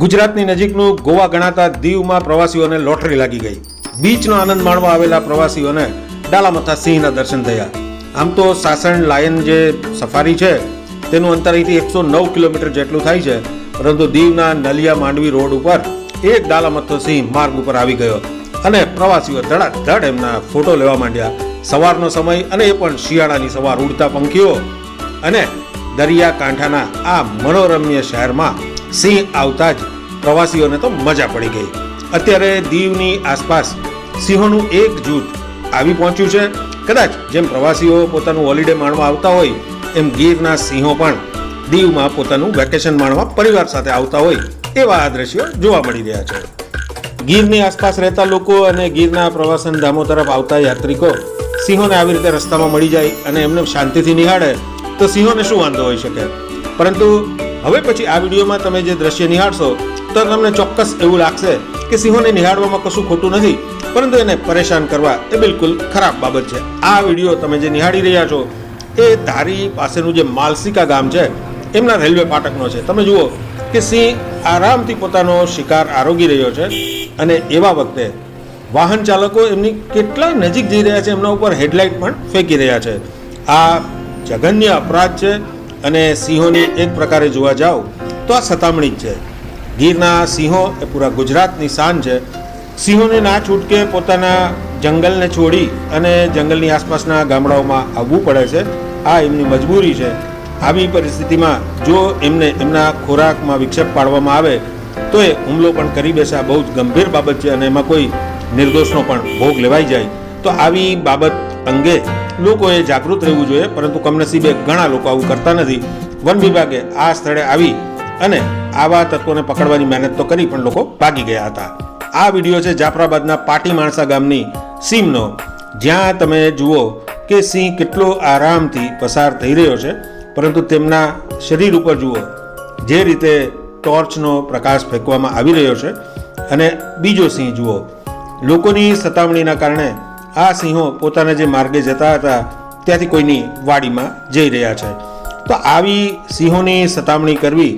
ગુજરાતની નજીકનું ગોવા ગણાતા દીવમાં પ્રવાસીઓને લોટરી લાગી ગઈ. બીચનો આનંદ માણવા આવેલા પ્રવાસીઓને ડાલામથા સિંહના દર્શન થયા. આમ તો સાસણ લાયન જે સફારી છે, તેનું અંતર અહીંથી એકસો નવ કિલોમીટર જેટલું થાય છે, પરંતુ દીવના નલિયા માંડવી રોડ ઉપર એક ડાલામથો સિંહ માર્ગ ઉપર આવી ગયો અને પ્રવાસીઓ ધડાધડ એમના ફોટો લેવા માંડ્યા. સવારનો સમય અને એ પણ શિયાળાની સવાર ઉડતા પંખીઓ અને દરિયા કાંઠાના આ મનોરમ્ય શહેરમાં સિંહ આવતા જ પ્રવાસીઓને તો મજા પડી ગઈ. અત્યારે દીવની આસપાસ સિંહોનું એક જૂથ આવી પહોંચ્યું છે. કદાચ જેમ પ્રવાસીઓ પોતાનું હોલિડે માણવા આવતા હોય, એમ ગીરના સિંહો પણ દીવમાં પોતાનું વેકેશન માણવા પરિવાર સાથે આવતા હોય, એવા આ દ્રશ્યો જોવા મળી રહ્યા છે. ગીરની આસપાસ રહેતા લોકો અને ગીરના પ્રવાસન ધામો તરફ આવતા યાત્રિકો સિંહોને આવી રીતે રસ્તામાં મળી જાય અને એમને શાંતિથી નિહાળે, તો સિંહોને શું વાંધો હોઈ શકે? પરંતુ હવે પછી આ વિડીયોમાં તમે જે દ્રશ્ય નિહાળશો, તો તમને ચોક્કસ એવું લાગશે કે સિંહોને નિહાળવામાં કશું ખોટું નથી, પરંતુ એને પરેશાન કરવા એ બિલકુલ ખરાબ બાબત છે. આ વીડિયો તમે જે નિહાળી રહ્યા છો, એ ધારી પાસેનું જે માલસિકા ગામ છે, એમના રેલવે ફાટકનો છે. તમે જુઓ કે સિંહ આરામથી પોતાનો શિકાર આરોગી રહ્યો છે અને એવા વખતે વાહન ચાલકો એમની કેટલા નજીક જઈ રહ્યા છે, એમના ઉપર હેડલાઇટ પણ ફેંકી રહ્યા છે. આ જઘન્ય અપરાધ છે અને સિંહોની એક પ્રકારે જોવા જાઓ, તો આ સતામણી જ છે. ગીરના સિંહો એ પૂરા ગુજરાતની શાન છે. સિંહોને ના છૂટકે પોતાના જંગલને છોડી અને જંગલની આસપાસના ગામડાઓમાં આવવું પડે છે. આ એમની મજબૂરી છે. આવી પરિસ્થિતિમાં જો એમને એમના ખોરાકમાં વિક્ષેપ પાડવામાં આવે, તો એ હુમલો પણ કરી બેસે. આ બહુ જ ગંભીર બાબત છે અને એમાં કોઈ નિર્દોષનો પણ ભોગ લેવાઈ જાય. તો આવી બાબત અંગે લોકોએ જાગૃત રહેવું જોઈએ, પરંતુ કમનસીબે ઘણા લોકો આવું કરતા નથી. વન વિભાગે આ સ્થળે આવી અને આવા તત્વોને પકડવાની મહેનત તો કરી પણ લોકો ભાગી ગયા હતા. આ વીડિયો છે જાફરાબાદના પાટી માણસા ગામની સીમનો. જ્યાં તમે જુઓ કે સિંહ કેટલો આરામથી પસાર થઈ રહ્યો છે, પરંતુ તેમના શરીર ઉપર જુઓ, જે રીતે ટોર્ચનો પ્રકાશ ફેંકવામાં આવી રહ્યો છે. અને બીજો સિંહ જુઓ, લોકોની સતામણીના કારણે આ સિંહો પોતાના જે માર્ગે જતા હતા, ત્યાંથી કોઈની વાડીમાં જઈ રહ્યા છે. તો આવી સિંહોની સતામણી કરવી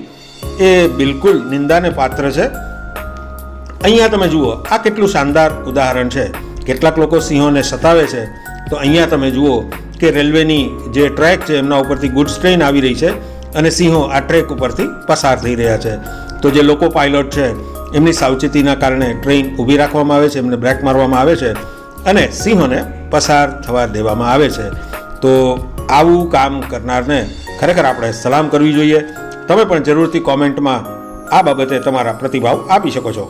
એ બિલકુલ નિંદાને પાત્ર છે. અહીંયા તમે જુઓ, આ કેટલું શાનદાર ઉદાહરણ છે. કેટલાક લોકો સિંહોને સતાવે છે. તો અહીંયા તમે જુઓ કે રેલવેની જે ટ્રેક છે, એમના ઉપરથી ગુડ્સ ટ્રેન આવી રહી છે અને સિંહો આ ટ્રેક ઉપરથી પસાર થઈ રહ્યા છે. તો જે લોકો પાયલોટ છે, એમની સાવચેતીના કારણે ટ્રેન ઊભી રાખવામાં આવે છે, એમને બ્રેક મારવામાં આવે છે. અને સિંહોને પસાર થવા દેવામાં આવે છે. તો આવું કામ કરનારને ખરેખર આપણે સલામ કરવી જોઈએ. તમે પણ જરૂરથી કોમેન્ટમાં આ બાબતે તમારા પ્રતિભાવ આપી શકો છો.